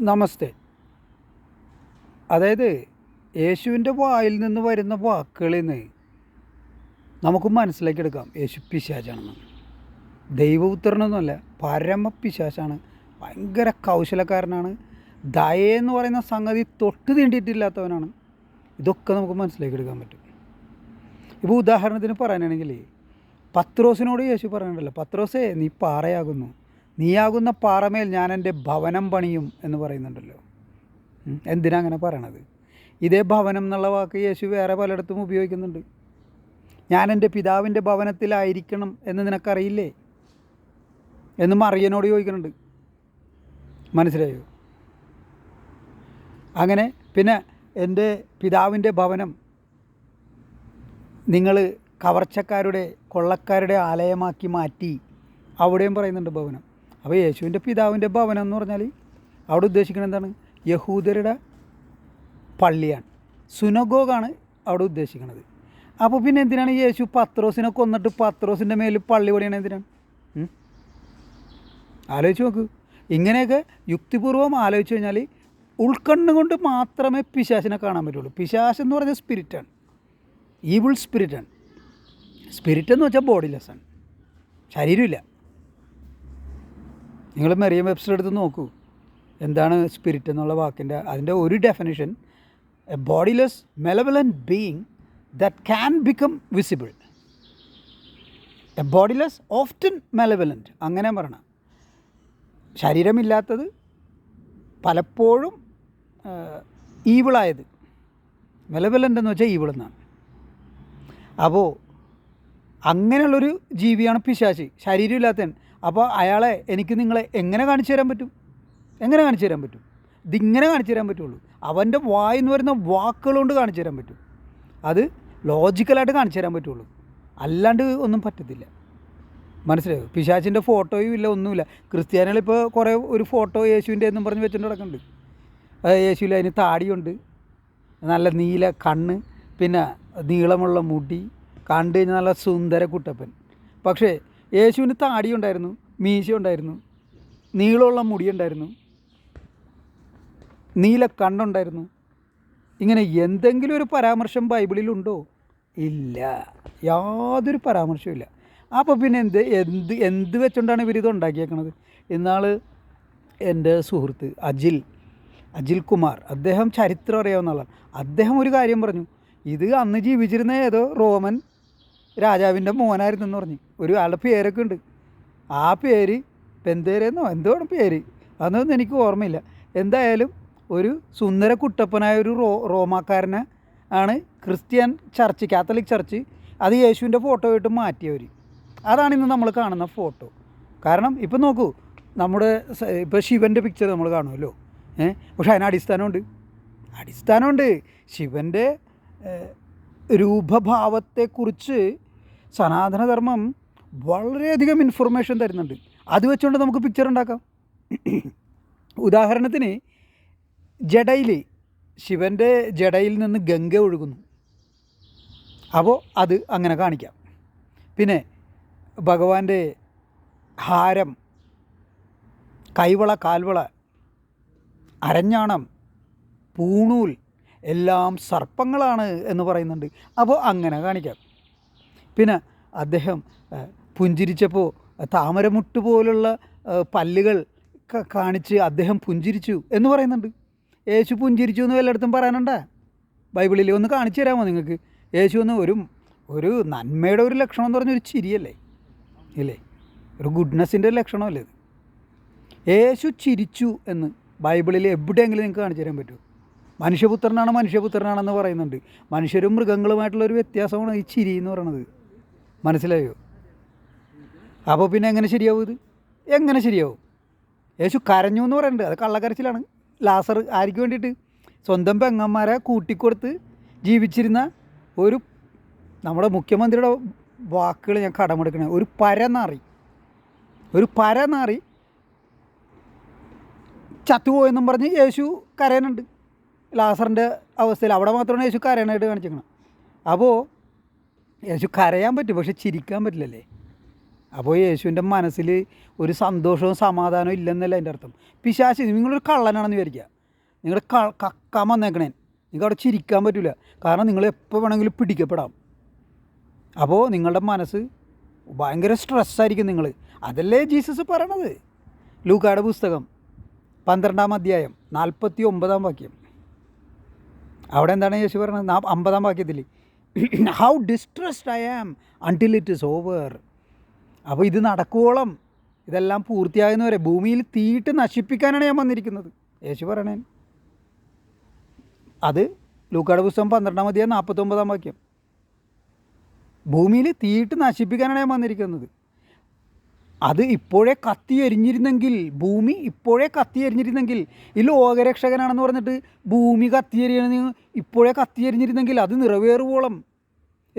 നമസ്തേ. അതായത് യേശുവിന്റെ വായിൽ നിന്ന് വരുന്ന വാക്കുകളിൽ നിന്ന് നമുക്ക് മനസ്സിലാക്കിയെടുക്കാം. യേശു പിശാചാണെന്ന്. ദൈവപുത്രനൊന്നുമല്ല പരമ പിശാചാണ് ഭയങ്കര കൗശലക്കാരനാണ്. ദയെന്ന് പറയുന്ന സംഗതി തൊട്ട് തീണ്ടിയിട്ടില്ലാത്തവനാണ്. ഇതൊക്കെ നമുക്ക് മനസ്സിലാക്കിയെടുക്കാൻ പറ്റും. ഇപ്പോൾ ഉദാഹരണത്തിന് പറയാനാണെങ്കിൽ പത്രോസിനോട് യേശു പറയുന്നുണ്ടല്ലോ പത്രോസേ നീ പാറയാകുന്നു. നീയാകുന്ന പാറമേൽ ഞാൻ എന്റെ ഭവനം പണിയും എന്ന് പറയുന്നുണ്ടല്ലോ. എന്തിനാ അങ്ങനെ പറയണത്? ഇതേ ഭവനം എന്നുള്ള വാക്ക് യേശു വേറെ പലയിടത്തും ഉപയോഗിക്കുന്നുണ്ട്. ഞാൻ എന്റെ പിതാവിന്റെ ഭവനത്തിലായിരിക്കണം എന്ന് നിനക്കറിയില്ലേ? എന്ന് മറിയനോട് ചോദിക്കുന്നുണ്ട്. മനസ്സിലായോ? അങ്ങനെ പിന്നെ എന്റെ പിതാവിന്റെ ഭവനം നിങ്ങൾ കവർച്ചക്കാരുടെ കൊള്ളക്കാരുടെ ആലയമാക്കി മാറ്റി അവിടെയും പറയുന്നുണ്ട് ഭവനം. അപ്പോൾ യേശുവിന്റെ പിതാവിന്റെ ഭവനം എന്ന് പറഞ്ഞാൽ അവിടെ ഉദ്ദേശിക്കുന്നത് എന്താണ്? യഹൂദരുടെ പള്ളിയാണ്. സുനഗോഗാണ് അവിടെ ഉദ്ദേശിക്കുന്നത്. അപ്പോൾ പിന്നെ എന്തിനാണ് യേശു പത്രോസിനെ കൊന്നിട്ട് പത്രോസിന്റെ മേലിൽ പള്ളി പണിയണത് എന്തിനാണ്? ആലോചിച്ച് നോക്ക്. ഇങ്ങനെയൊക്കെ യുക്തിപൂർവം ആലോചിച്ച് കഴിഞ്ഞാൽ ഉൾക്കണ്ണ് കൊണ്ട് മാത്രമേ പിശാസിനെ കാണാൻ പറ്റുള്ളൂ. പിശാസ് എന്ന് പറഞ്ഞാൽ സ്പിരിറ്റാണ് ഈവിൾ സ്പിരിറ്റാണ് സ്പിരിറ്റ് എന്ന് വെച്ചാൽ ബോഡിലെസ്സാണ് ശരീരമില്ല. നിങ്ങൾ മെറിയം വെബ്സൈറ്റ് എടുത്ത് നോക്കൂ. എന്താണ് സ്പിരിറ്റ് എന്നുള്ള വാക്കിന്റെ അതിന്റെ ഒരു definition a bodiless മെലബലൻ being that can become visible a bodiless often malevolent അങ്ങനെ പറയണം. ശരീരമില്ലാത്തത് പലപ്പോഴും ഈവിളായത് മെലബലന്റ് എന്ന് വെച്ചാൽ ഈവിൾ എന്നാണ്. അപ്പോൾ അങ്ങനെയുള്ളൊരു ജീവിയാണ് പിശാശി ശരീരമില്ലാത്തവൻ. അപ്പോൾ അയാളെ എനിക്ക് നിങ്ങളെ എങ്ങനെ കാണിച്ചു തരാൻ പറ്റും? എങ്ങനെ കാണിച്ചു തരാൻ പറ്റും? ഇതിങ്ങനെ കാണിച്ചു തരാൻ പറ്റുള്ളൂ. അവന്റെ വായെന്ന് വരുന്ന വാക്കുകൾ കൊണ്ട് കാണിച്ചു തരാൻ പറ്റും. അത് ലോജിക്കലായിട്ട് കാണിച്ചു തരാൻ പറ്റുള്ളൂ. അല്ലാണ്ട് ഒന്നും പറ്റത്തില്ല. മനസ്സിലായോ? പിശാച്ചിന്റെ ഫോട്ടോയും ഇല്ല ഒന്നുമില്ല. ക്രിസ്ത്യാനികളിപ്പോൾ കുറേ ഒരു ഫോട്ടോ യേശുവിന്റെ എന്നും പറഞ്ഞ് വെച്ചിട്ട് കിടക്കുന്നുണ്ട് അത് യേശുവിൽ അതിന് താടിയുണ്ട്. നല്ല നീല കണ്ണ് പിന്നെ നീളമുള്ള മുടി കണ്ടു കഴിഞ്ഞാൽ നല്ല സുന്ദര കുട്ടപ്പൻ. പക്ഷേ യേശുവിന് താടിയുണ്ടായിരുന്നു മീശയുണ്ടായിരുന്നു നീളമുള്ള മുടിയുണ്ടായിരുന്നു നീല കണ്ണുണ്ടായിരുന്നു. ഇങ്ങനെ എന്തെങ്കിലും ഒരു പരാമർശം ബൈബിളിലുണ്ടോ ഇല്ല. യാതൊരു പരാമർശവും ഇല്ല. അപ്പോൾ പിന്നെ എന്ത് എന്ത് എന്ത് വെച്ചുകൊണ്ടാണ് ഇവരിത് ഉണ്ടാക്കിയേക്കണത്? ഇന്നാൾ എന്റെ സുഹൃത്ത് അജിൽ അജിൽ കുമാർ അദ്ദേഹം ചരിത്രം അറിയാവുന്ന ആളാണ്. അദ്ദേഹം ഒരു കാര്യം പറഞ്ഞു ഇത് അന്ന് ജീവിച്ചിരുന്ന ഏതോ റോമൻ രാജാവിന്റെ മോനായിരുന്നു എന്ന് പറഞ്ഞു. ഒരു ആളുടെ പേരൊക്കെ ഉണ്ട്. ആ പേര് പെന്തേരെന്നോ എന്തോണ് പേര്. അതൊന്നും എനിക്ക് ഓർമ്മയില്ല. എന്തായാലും ഒരു സുന്ദര കുട്ടപ്പനായ ഒരു റോ റോമാക്കാരനെ ആണ് ക്രിസ്ത്യൻ ചർച്ച് കാത്തലിക് ചർച്ച് അത് യേശുവിന്റെ ഫോട്ടോ ആയിട്ട് മാറ്റിയവർ അതാണ് ഇന്ന് നമ്മൾ കാണുന്ന ഫോട്ടോ. കാരണം ഇപ്പം നോക്കൂ നമ്മുടെ ഇപ്പോൾ ശിവന്റെ പിക്ചർ നമ്മൾ കാണുമല്ലോ ഏ? പക്ഷെ അതിന് അടിസ്ഥാനമുണ്ട്. അടിസ്ഥാനമുണ്ട്. ശിവന്റെ ഏഹ്, രൂപഭാവത്തെക്കുറിച്ച് സനാതനധർമ്മം വളരെയധികം ഇൻഫർമേഷൻ തരുന്നുണ്ട്. അത് വെച്ചുകൊണ്ട് നമുക്ക് പിക്ചർ ഉണ്ടാക്കാം. ഉദാഹരണത്തിന് ജഡയിൽ ശിവന്റെ ജഡയിൽ നിന്ന് ഗംഗ ഒഴുകുന്നു. അപ്പോൾ അത് അങ്ങനെ കാണിക്കാം. പിന്നെ ഭഗവാന്റെ ഹാരം കൈവള കാൽവള അരഞ്ഞാണം പൂണൂൽ എല്ലാം സർപ്പങ്ങളാണ് എന്ന് പറയുന്നുണ്ട്. അപ്പോൾ അങ്ങനെ കാണിക്കാം. പിന്നെ അദ്ദേഹം പുഞ്ചിരിച്ചപ്പോൾ താമരമുട്ട് പോലുള്ള പല്ലുകൾ കാണിച്ച് അദ്ദേഹം പുഞ്ചിരിച്ചു എന്ന് പറയുന്നുണ്ട്. യേശു പുഞ്ചിരിച്ചു എന്ന് വല്ലയിടത്തും പറയാനുണ്ട? ബൈബിളിൽ ഒന്ന് കാണിച്ചു തരാമോ നിങ്ങൾക്ക്? യേശു എന്ന് ഒരു ഒരു നന്മയുടെ ഒരു ലക്ഷണം എന്ന് പറഞ്ഞൊരു ചിരിയല്ലേ? ഇല്ലേ? ഒരു ഗുഡ്നെസ്സിന്റെ ലക്ഷണമല്ലേ ഇത്? യേശു ചിരിച്ചു എന്ന് ബൈബിളിൽ എവിടെയെങ്കിലും നിങ്ങൾക്ക് കാണിച്ചു തരാൻ പറ്റുമോ? മനുഷ്യപുത്രനാണ് മനുഷ്യപുത്രനാണെന്ന് പറയുന്നുണ്ട്. മനുഷ്യരും മൃഗങ്ങളുമായിട്ടുള്ള ഒരു വ്യത്യാസമാണ് ഈ ചിരി എന്ന് പറയുന്നത്. മനസ്സിലായോ? അപ്പോൾ പിന്നെ എങ്ങനെ ശരിയാവും ഇത്? എങ്ങനെ ശരിയാവും? യേശു കരഞ്ഞു എന്ന് പറയുന്നുണ്ട് അത് കള്ളക്കരച്ചിലാണ്. ലാസർ ആർക്ക് വേണ്ടിയിട്ട്? സ്വന്തം പെങ്ങന്മാരെ കൂട്ടിക്കൊടുത്ത് ജീവിച്ചിരുന്ന ഒരു നമ്മുടെ മുഖ്യമന്ത്രിയുടെ വാക്കുകൾ ഞാൻ കടമെടുക്കണേ. ഒരു പരനാറി. ഒരു പരനാറി ചത്തുപോയെന്നും പറഞ്ഞ് യേശു കരയാനുണ്ട് ലാസറിന്റെ അവസ്ഥയിൽ. അവിടെ മാത്രമാണ് യേശു കരയാനായിട്ട് കാണിച്ചിരിക്കണം. അപ്പോൾ യേശു കരയാൻ പറ്റും പക്ഷെ ചിരിക്കാൻ പറ്റില്ലല്ലേ? അപ്പോൾ യേശുവിന്റെ മനസ്സിൽ ഒരു സന്തോഷവും സമാധാനവും ഇല്ലെന്നല്ല എന്റെ അർത്ഥം. പിശാശ് നിങ്ങളൊരു കള്ളനാണെന്ന് വിചാരിക്കുക. നിങ്ങൾ കക്കാൻ വന്നേക്കണേ. നിങ്ങൾക്ക് അവിടെ ചിരിക്കാൻ പറ്റില്ല കാരണം നിങ്ങൾ എപ്പോൾ വേണമെങ്കിലും പിടിക്കപ്പെടാം. അപ്പോൾ നിങ്ങളുടെ മനസ്സ് ഭയങ്കര സ്ട്രെസ്സായിരിക്കും നിങ്ങൾ അതല്ലേ ജീസസ് പറയണത്? ലൂക്കാട് പുസ്തകം പന്ത്രണ്ടാം അധ്യായം നാൽപ്പത്തി ഒമ്പതാം വാക്യം. അവിടെ എന്താണ് യേശു പറയുന്നത് അമ്പതാം വാക്യത്തിൽ. How distressed I am until it is over അപ്പോൾ ഇത് നടക്കുവോളം ഇതെല്ലാം പൂർത്തിയാകുന്നവരെ ഭൂമിയിൽ തീയിട്ട് നശിപ്പിക്കാനാണ് ഞാൻ വന്നിരിക്കുന്നത്. യേശു പറയണേ. അത് ലൂക്കാട് പുസ്തകം പന്ത്രണ്ടാം അധ്യായം നാൽപ്പത്തൊമ്പതാം വാക്യം. ഭൂമിയിൽ തീയിട്ട് നശിപ്പിക്കാനാണ് ഞാൻ വന്നിരിക്കുന്നത്. അത് ഇപ്പോഴേ കത്തി എരിഞ്ഞിരുന്നെങ്കിൽ ഭൂമി ഇപ്പോഴേ കത്തി എരിഞ്ഞിരുന്നെങ്കിൽ ഈ ലോകരക്ഷകനാണെന്ന് പറഞ്ഞിട്ട് ഭൂമി കത്തി എരിയണമെന്ന് ഇപ്പോഴേ കത്തി എരിഞ്ഞിരുന്നെങ്കിൽ അത് നിറവേറുവോളം.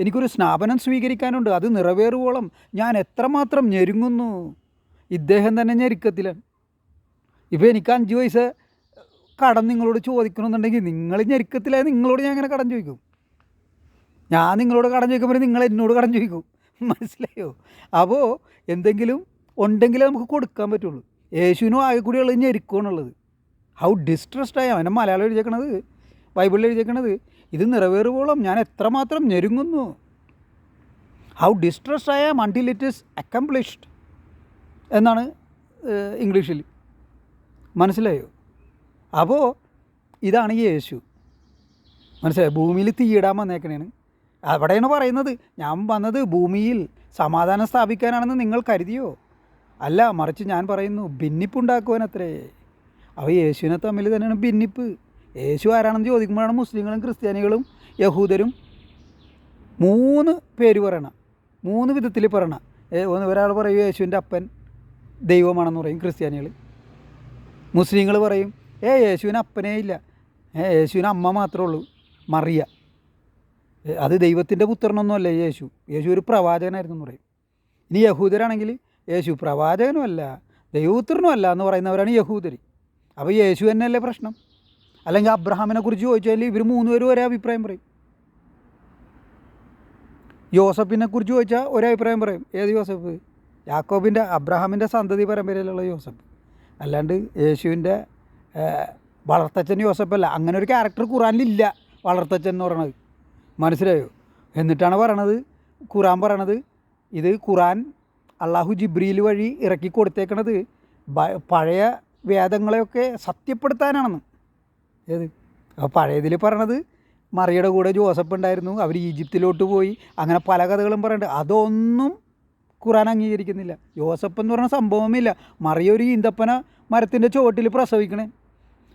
എനിക്കൊരു സ്നാപനം സ്വീകരിക്കാനുണ്ട്. അത് നിറവേറുവോളം ഞാൻ എത്രമാത്രം ഞെരുങ്ങുന്നു. ഇദ്ദേഹം തന്നെ ഞെരുക്കത്തിലാണ്. ഇപ്പോൾ എനിക്ക് അഞ്ച് പൈസ കടം നിങ്ങളോട് ചോദിക്കണമെന്നുണ്ടെങ്കിൽ നിങ്ങൾ ഞെരുക്കത്തിലായ നിങ്ങളോട് ഞാൻ അങ്ങനെ കടം ചോദിക്കും? ഞാൻ നിങ്ങളോട് കടം ചോദിക്കുമ്പോൾ നിങ്ങൾ എന്നോട് കടം ചോദിക്കും. മനസ്സിലായോ? അപ്പോൾ എന്തെങ്കിലും ഉണ്ടെങ്കിലേ നമുക്ക് കൊടുക്കാൻ പറ്റുള്ളൂ. യേശുവിനും ആകെ കൂടിയുള്ളത് ഞെരുക്കമാണുള്ളത് ഹൗ ഡിസ്ട്രസ്ഡ് ആയ അവനെ മലയാളം എഴുതിയേക്കണത് ബൈബിളിൽ എഴുതിയേക്കണത്. ഇത് നിറവേറുവോളം ഞാൻ എത്രമാത്രം ഞെരുങ്ങുന്നു. ഹൗ ഡിസ്ട്രസ്ഡ് ആയ മണ്ടിൽ ഇറ്റ് ഇസ് അക്കംപ്ലിഷ്ഡ് എന്നാണ് ഇംഗ്ലീഷിൽ. മനസ്സിലായോ? അപ്പോൾ ഇതാണ് യേശു. മനസ്സിലായോ? ഭൂമിയിൽ തീയിടാൻ വന്നേക്കണേണ് അവിടെയാണ് പറയുന്നത്. ഞാൻ വന്നത് ഭൂമിയിൽ സമാധാനം സ്ഥാപിക്കാനാണെന്ന് നിങ്ങൾ കരുതിയോ? അല്ല മറിച്ച് ഞാൻ പറയുന്നു ഭിന്നിപ്പുണ്ടാക്കുവാൻ അത്രേ അവ യേശുവിനെ തമ്മിൽ തന്നെയാണ് ഭിന്നിപ്പ്. യേശു ആരാണെന്ന് ചോദിക്കുമ്പോഴാണ് മുസ്ലിങ്ങളും ക്രിസ്ത്യാനികളും യഹൂദരും മൂന്ന് പേര് പറയണം മൂന്ന് വിധത്തിൽ പറയണം. ഒരാൾ പറയും യേശുവിന്റെ അപ്പൻ ദൈവമാണെന്ന് പറയും ക്രിസ്ത്യാനികൾ. മുസ്ലിങ്ങൾ പറയും ഏ യേശുവിന് അപ്പനേ ഇല്ല. ഏ യേശുവിന് അമ്മ മാത്രമേ ഉള്ളൂ. മറിയ. അത് ദൈവത്തിന്റെ പുത്രനൊന്നുമല്ല യേശു. യേശു ഒരു പ്രവാചകനായിരുന്നു എന്ന് പറയും. ഇനി യഹൂദരാണെങ്കിൽ യേശു പ്രവാചകനുമല്ല ദൈവപുത്രനും അല്ല എന്ന് പറയുന്നവരാണ് യഹൂദർ അപ്പോൾ യേശു തന്നെയല്ലേ പ്രശ്നം? അല്ലെങ്കിൽ അബ്രഹാമിനെ കുറിച്ച് ചോദിച്ചാൽ ഇവർ മൂന്നുപേരും ഒരേ അഭിപ്രായം പറയും. യോസഫിനെ കുറിച്ച് ചോദിച്ചാൽ ഒരേ അഭിപ്രായം പറയും. ഏത് യോസഫ്? യാക്കോബിന്റെ അബ്രഹാമിന്റെ സന്തതി പരമ്പരയിലുള്ള യോസഫ്. അല്ലാണ്ട് യേശുവിന്റെ വളർത്തച്ഛൻ യോസഫല്ല. അങ്ങനെ ഒരു ക്യാരക്ടർ ഖുറാനിലില്ല വളർത്തച്ഛൻ എന്ന് പറയണത്. മനസ്സിലായോ? എന്നിട്ടാണ് പറയണത് ഖുറാൻ പറയണത് ഇത് ഖുറാൻ അള്ളാഹു ജിബ്രീൽ വഴി ഇറക്കി കൊടുത്തേക്കണത് പഴയ വേദങ്ങളെയൊക്കെ സത്യപ്പെടുത്താനാണെന്ന്. ഏത്? അപ്പോൾ പഴയതിൽ പറഞ്ഞത് മറിയുടെ കൂടെ ജോസഫ് ഉണ്ടായിരുന്നു അവർ ഈജിപ്തിലോട്ട് പോയി. അങ്ങനെ പല കഥകളും പറയുന്നുണ്ട് അതൊന്നും ഖുറാൻ അംഗീകരിക്കുന്നില്ല. ജോസഫ് എന്ന് പറഞ്ഞ സംഭവമില്ല മറിയ ഒരു ഈന്തപ്പന മരത്തിന്റെ ചുവട്ടിൽ പ്രസവിക്കണേ.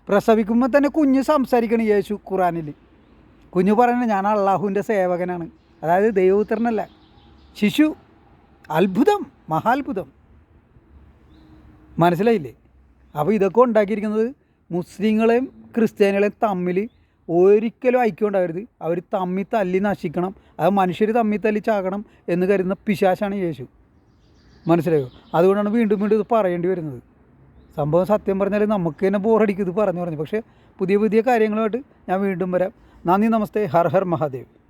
പ്രസവിക്കുമ്പോൾ തന്നെ കുഞ്ഞ് സംസാരിക്കണം യേശു ഖുറാനിൽ കുഞ്ഞു പറയണേ ഞാൻ അള്ളാഹുവിന്റെ സേവകനാണ്. അതായത് ദൈവപുത്രനല്ല. ശിശു. അത്ഭുതം. മഹാത്ഭുതം. മനസ്സിലായില്ലേ? അപ്പോൾ ഇതൊക്കെ ഉണ്ടാക്കിയിരിക്കുന്നത് മുസ്ലിങ്ങളെയും ക്രിസ്ത്യാനികളെയും തമ്മിൽ ഒരിക്കലും ഐക്യം ഉണ്ടാകരുത് അവർ തമ്മിൽ തല്ലി നശിക്കണം. അത് മനുഷ്യർ തമ്മിൽ തല്ലി ചാകണം എന്ന് കരുതുന്ന പിശാശാണ് യേശു. മനസ്സിലായോ? അതുകൊണ്ടാണ് വീണ്ടും വീണ്ടും ഇത് പറയേണ്ടി വരുന്നത്. സംഭവം സത്യം പറഞ്ഞാൽ നമുക്ക് തന്നെ ബോറടിക്കും ഇത് പറഞ്ഞു പറഞ്ഞു. പക്ഷേ പുതിയ പുതിയ കാര്യങ്ങളുമായിട്ട് ഞാൻ വീണ്ടും വരാം. നന്ദി നമസ്തേ. ഹർ ഹർ മഹാദേവ്.